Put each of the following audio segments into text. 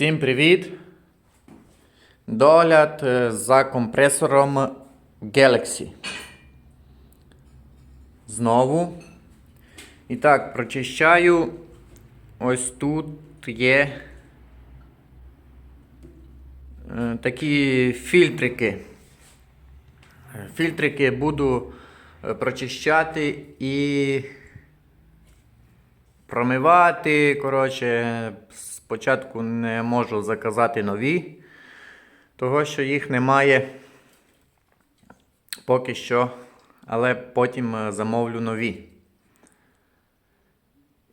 Всім привіт! Догляд е, за компресором Galaxy. Знову. І так, прочищаю. Ось тут є е, такі фільтрики. Фільтрики буду е, прочищати і промивати. Коротше, спочатку не можу заказати нові, того що їх немає поки що, але потім е, замовлю нові.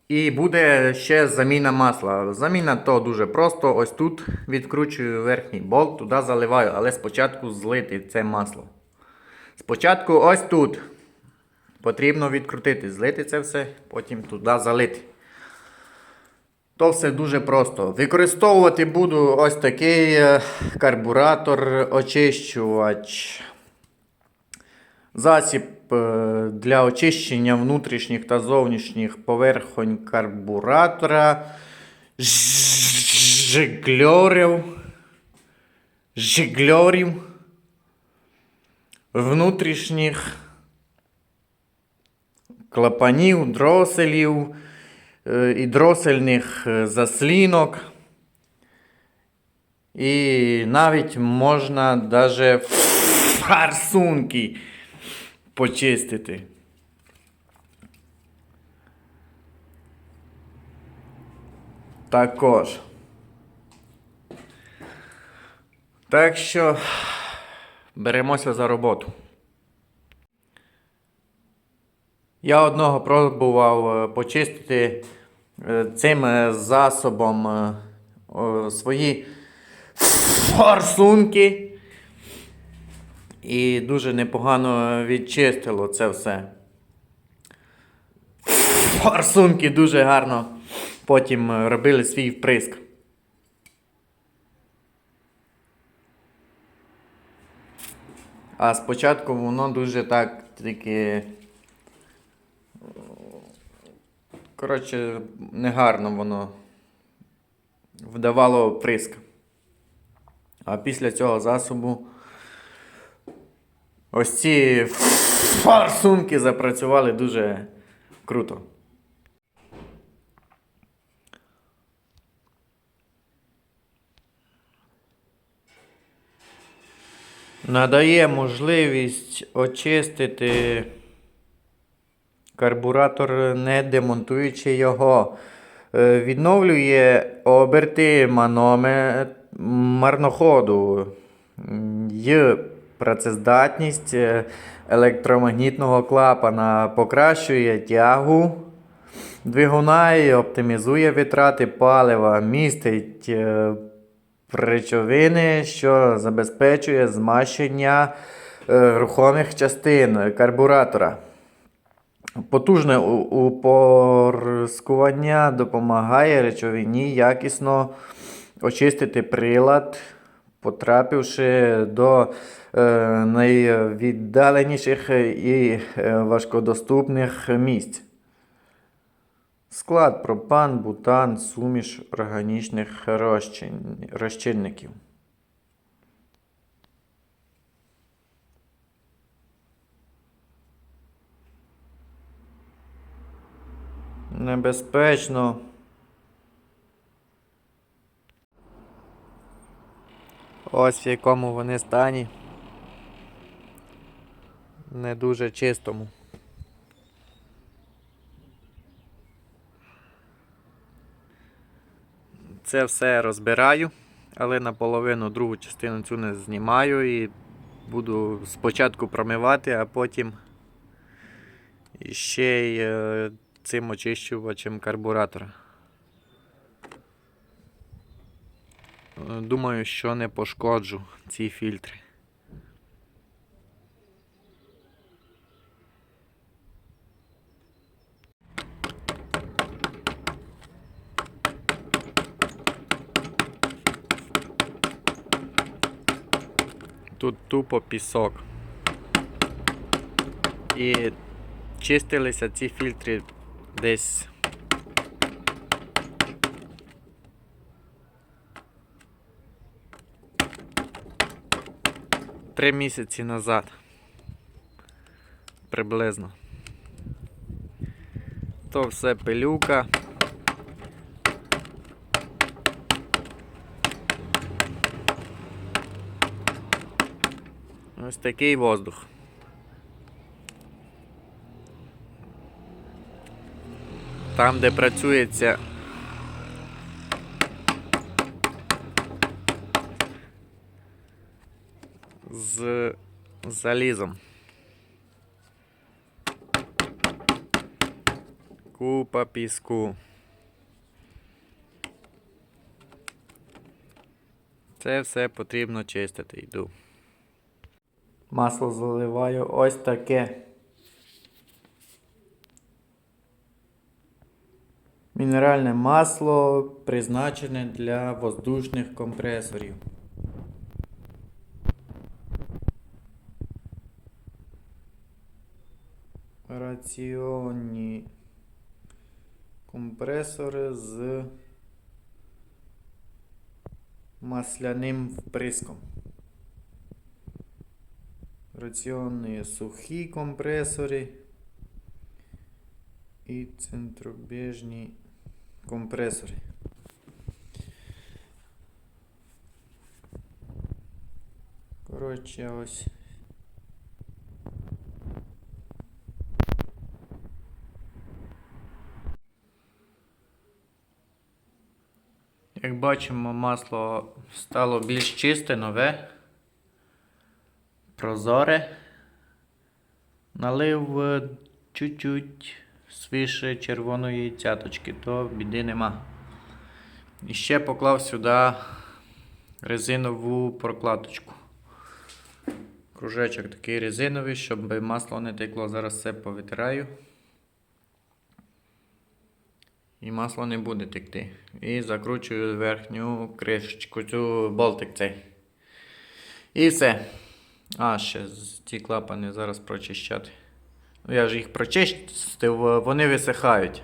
І буде ще заміна масла. Заміна то дуже просто. Ось тут відкручую верхній болт, туди заливаю, але спочатку злити це масло. Спочатку ось тут. Потрібно відкрутити, злити це все, потім туди залити. То все дуже просто. Використовувати буду ось такий е, карбуратор очищувач. Засіб е, для очищення внутрішніх та зовнішніх поверхонь карбуратора. Жигльорів. Жигльорів. Внутрішніх клапанів, дроселів і дросельних е, заслінок. І навіть можна даже фарсунки почистити. Також. Так що беремося за роботу. Я одного пробував е, почистити цим е, засобом е, свої форсунки. І дуже непогано відчистило це все. Форсунки дуже гарно потім е, робили свій вприск. А спочатку воно дуже так тільки. Коротше, негарно воно вдавало приск. А після цього засобу ось ці форсунки запрацювали дуже круто. Надає можливість очистити карбуратор, не демонтуючи його. Е, Відновлює оберти маноме марноходу й працездатність е, електромагнітного клапана, покращує тягу двигуна і оптимізує витрати палива, містить е, речовини, що забезпечує змащення е, рухомих частин карбуратора. Потужне упорскування допомагає речовині якісно очистити прилад, потрапивши до е, найвіддаленіших і е, важкодоступних місць. Склад пропан, бутан, суміш органічних розчин... розчинників. Небезпечно. Ось в якому вони стані. Не дуже чистому. Це все розбираю, але наполовину другу частину цю не знімаю і буду спочатку промивати, а потім ще й е, цим очищувачем карбуратора. Думаю, що не пошкоджу ці фільтри. Тут тупо пісок. І чистилися ці фільтри десь. Три місяці назад. Приблизно. То все пилюка. Ось такий воздух. Там, де працюється з залізом. Купа піску. Це все потрібно чистити. Йду. Масло заливаю ось таке. Мінеральне масло призначене для воздушних компресорів. Раціонні компресори з масляним вприском. Раціонні сухі компресори і центробіжні компресори. Коротше, ось. Як бачимо, масло стало більш чисте, нове, прозоре. Налив е, чуть-чуть свіше червоної цяточки, то біди нема. І ще поклав сюди резинову прокладочку. Кружечок такий резиновий, щоб масло не текло. Зараз все повитираю. І масло не буде текти. І закручую верхню кришечку, цю болтик цей. І все. А, ще ті клапани зараз прочищати. Ну, я ж їх прочистив, вони висихають.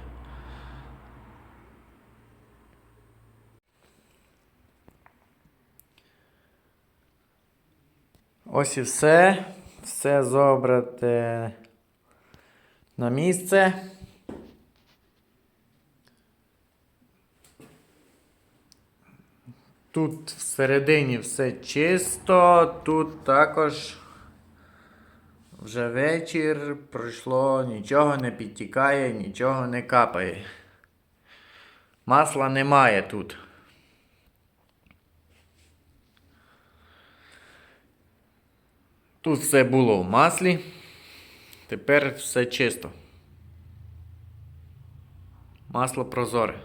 Ось і все. Все зобрати на місце. Тут всередині все чисто, тут також вже вечір пройшло, нічого не підтікає, нічого не капає. Масла немає тут. Тут все було в маслі. Тепер все чисто. Масло прозоре.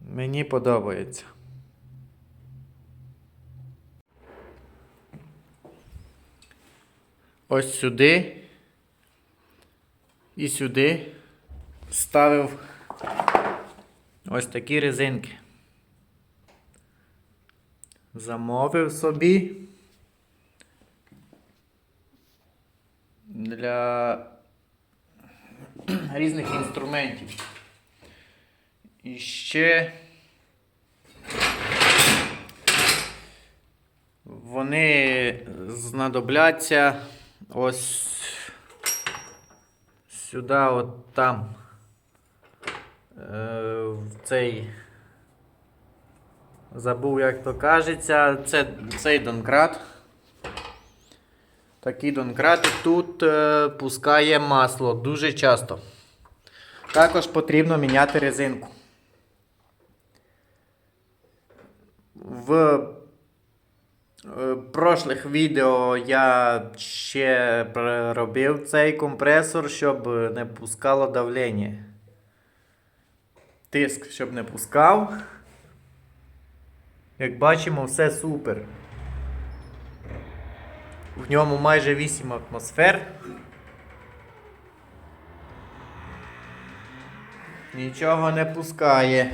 Мені подобається. Ось сюди і сюди ставив ось такі резинки. Замовив собі для різних інструментів. І ще вони знадобляться ось сюди, от там. Е, в цей. Забув, як то кажеться. Це цей донкрат. Такий донкрат тут е, пускає масло дуже часто. Також потрібно міняти резинку. В прошлих відео я ще робив цей компресор, щоб не пускало давлення. Тиск, щоб не пускав. Як бачимо, все супер. В ньому майже 8 атмосфер. Нічого не пускає.